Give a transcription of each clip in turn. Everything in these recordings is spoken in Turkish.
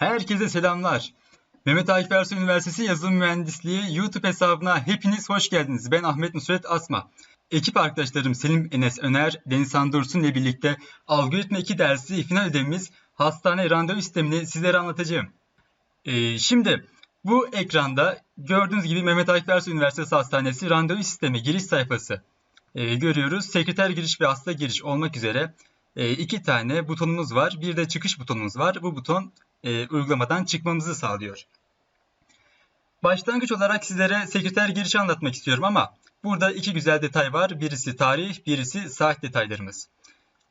Herkese selamlar. Mehmet Akif Ersoy Üniversitesi Yazılım Mühendisliği YouTube hesabına hepiniz hoş geldiniz. Ben Ahmet Nusret Asma. Ekip arkadaşlarım Selim Enes Öner, Deniz Dursun ile birlikte Algoritma 2 dersi final ödevimiz hastane randevu sistemini sizlere anlatacağım. Ee, şimdi bu ekranda gördüğünüz gibi Mehmet Akif Ersoy Üniversitesi Hastanesi randevu sistemi giriş sayfası e, görüyoruz. Sekreter giriş ve hasta giriş olmak üzere e, iki tane butonumuz var. Bir de çıkış butonumuz var. Bu buton e, uygulamadan çıkmamızı sağlıyor. Başlangıç olarak sizlere sekreter girişi anlatmak istiyorum ama burada iki güzel detay var. Birisi tarih, birisi saat detaylarımız.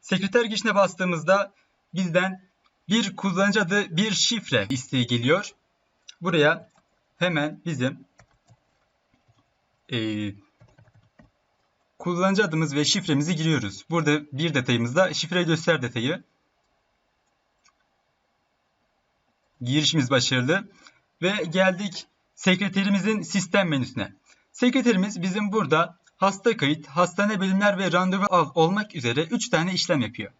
Sekreter girişine bastığımızda bizden bir kullanıcı adı, bir şifre isteği geliyor. Buraya hemen bizim e, kullanıcı adımız ve şifremizi giriyoruz. Burada bir detayımız da şifre göster detayı. Girişimiz başarılı. Ve geldik sekreterimizin sistem menüsüne. Sekreterimiz bizim burada hasta kayıt, hastane bölümler ve randevu al olmak üzere 3 tane işlem yapıyor.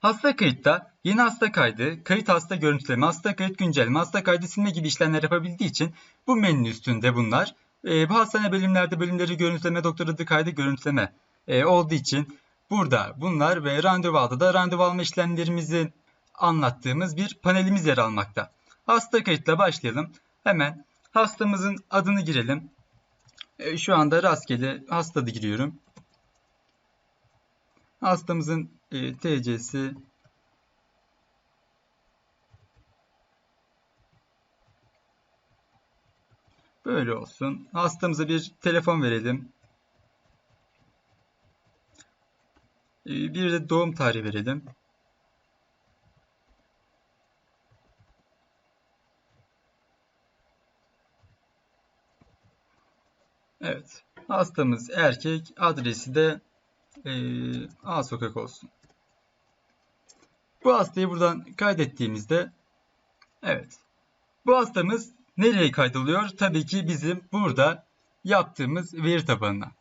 Hasta kayıtta yeni hasta kaydı, kayıt hasta görüntüleme, hasta kayıt güncelleme, hasta kaydı silme gibi işlemler yapabildiği için bu menünün üstünde bunlar. E, bu hastane bölümlerde bölümleri görüntüleme, doktor adı kaydı görüntüleme e, olduğu için burada bunlar ve randevu aldı da randevu alma işlemlerimizi anlattığımız bir panelimiz yer almakta. Hasta kayıtla başlayalım. Hemen hastamızın adını girelim. E, şu anda rastgele hasta adı giriyorum. Hastamızın e, TC'si Böyle olsun. Hastamıza bir telefon verelim. E, bir de doğum tarihi verelim. Evet. Hastamız erkek. Adresi de e, A sokak olsun. Bu hastayı buradan kaydettiğimizde evet. Bu hastamız nereye kaydoluyor? Tabii ki bizim burada yaptığımız veri tabanına.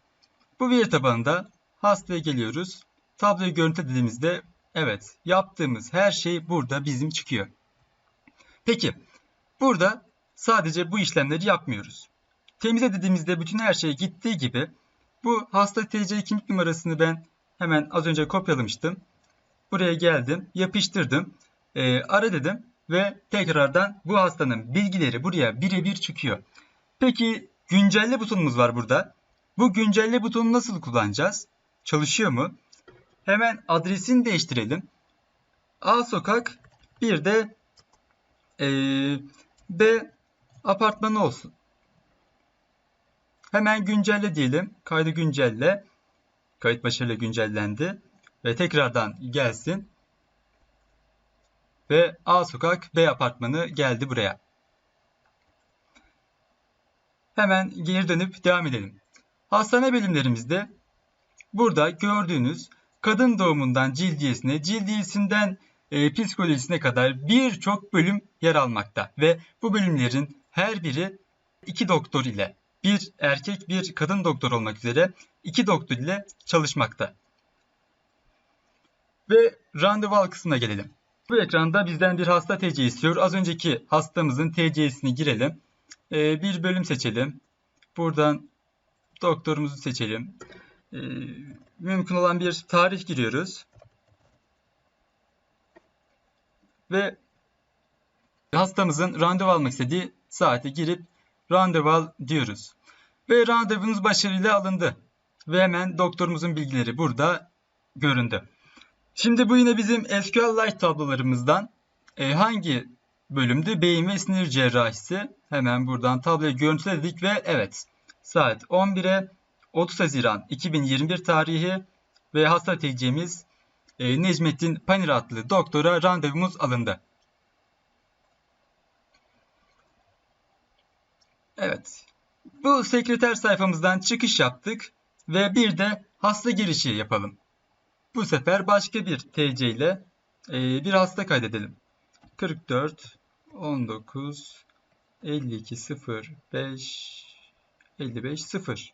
Bu veri tabanında hastaya geliyoruz. Tabloyu görüntü dediğimizde evet yaptığımız her şey burada bizim çıkıyor. Peki burada sadece bu işlemleri yapmıyoruz. Temize dediğimizde bütün her şey gittiği gibi bu hasta TC kimlik numarasını ben hemen az önce kopyalamıştım. Buraya geldim, yapıştırdım, e, ara dedim ve tekrardan bu hastanın bilgileri buraya birebir çıkıyor. Peki güncelle butonumuz var burada. Bu güncelle butonu nasıl kullanacağız? Çalışıyor mu? Hemen adresini değiştirelim. A sokak bir de e, B apartmanı olsun. Hemen güncelle diyelim. Kaydı güncelle. Kayıt başarıyla güncellendi. Ve tekrardan gelsin. Ve A sokak B apartmanı geldi buraya. Hemen geri dönüp devam edelim. Hastane bölümlerimizde burada gördüğünüz kadın doğumundan cildiyesine, cildiyesinden e, psikolojisine kadar birçok bölüm yer almakta. Ve bu bölümlerin her biri iki doktor ile bir erkek bir kadın doktor olmak üzere iki doktor ile çalışmakta. Ve randevu al kısmına gelelim. Bu ekranda bizden bir hasta TC istiyor. Az önceki hastamızın TC'sini girelim. Ee, bir bölüm seçelim. Buradan doktorumuzu seçelim. Ee, mümkün olan bir tarih giriyoruz. Ve hastamızın randevu almak istediği saati girip randevu al diyoruz. Ve randevumuz başarıyla alındı. Ve hemen doktorumuzun bilgileri burada göründü. Şimdi bu yine bizim SQLite tablolarımızdan e, hangi bölümdü? Beyin ve sinir cerrahisi. Hemen buradan tabloyu görüntüledik ve evet saat 11'e 30 Haziran 2021 tarihi ve hasta TC'miz e, Necmettin Panir adlı doktora randevumuz alındı. Evet. Bu sekreter sayfamızdan çıkış yaptık ve bir de hasta girişi yapalım. Bu sefer başka bir TC ile e, bir hasta kaydedelim. 44 19 52 0 5 55 0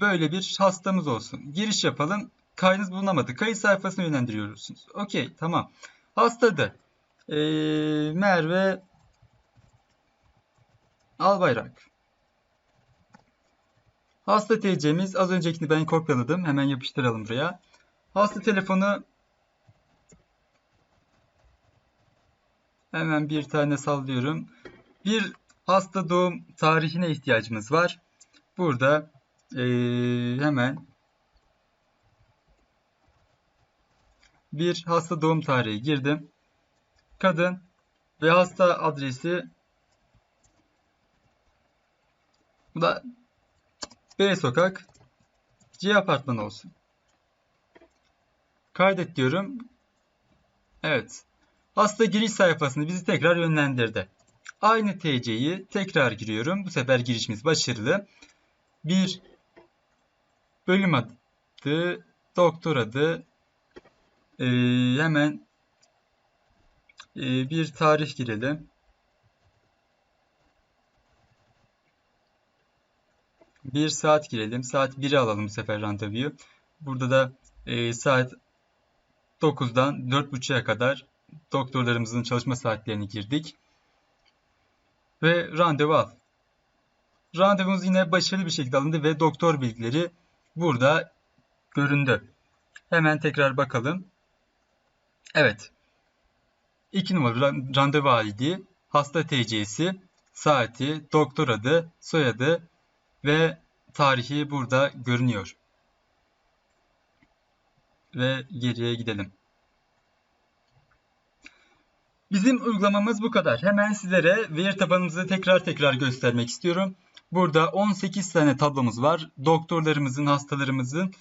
Böyle bir hastamız olsun. Giriş yapalım. Kaydınız bulunamadı. Kayıt sayfasına yönlendiriyorsunuz. Okey tamam. Hastadı. Ee, Merve Albayrak. Hasta TC'miz az öncekini ben kopyaladım. Hemen yapıştıralım buraya. Hasta telefonu hemen bir tane sallıyorum. Bir hasta doğum tarihine ihtiyacımız var. Burada ee, hemen bir hasta doğum tarihi girdim. Kadın ve hasta adresi bu da B sokak C apartmanı olsun. Kaydet diyorum. Evet. Hasta giriş sayfasını bizi tekrar yönlendirdi. Aynı TC'yi tekrar giriyorum. Bu sefer girişimiz başarılı. Bir bölüm adı, doktor adı, ee, hemen ee, bir tarih girelim. Bir saat girelim. Saat 1'i alalım bu sefer randevuyu. Burada da e, saat 9'dan 4.30'a kadar doktorlarımızın çalışma saatlerini girdik. Ve randevu al. Randevumuz yine başarılı bir şekilde alındı ve doktor bilgileri burada göründü. Hemen tekrar bakalım. Evet. 2 numaralı randevu ID, hasta TC'si, saati, doktor adı, soyadı ve tarihi burada görünüyor. Ve geriye gidelim. Bizim uygulamamız bu kadar. Hemen sizlere veri tabanımızı tekrar tekrar göstermek istiyorum. Burada 18 tane tablomuz var. Doktorlarımızın, hastalarımızın,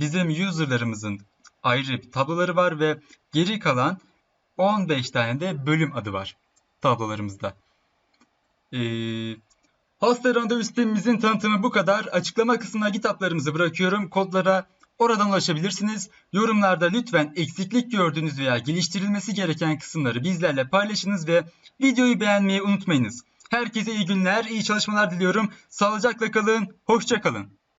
bizim userlarımızın ayrı tabloları var ve geri kalan 15 tane de bölüm adı var tablolarımızda. Ee, hasta randevu sistemimizin tanıtımı bu kadar. Açıklama kısmına kitaplarımızı bırakıyorum. Kodlara oradan ulaşabilirsiniz. Yorumlarda lütfen eksiklik gördüğünüz veya geliştirilmesi gereken kısımları bizlerle paylaşınız ve videoyu beğenmeyi unutmayınız. Herkese iyi günler, iyi çalışmalar diliyorum. Sağlıcakla kalın, hoşça kalın.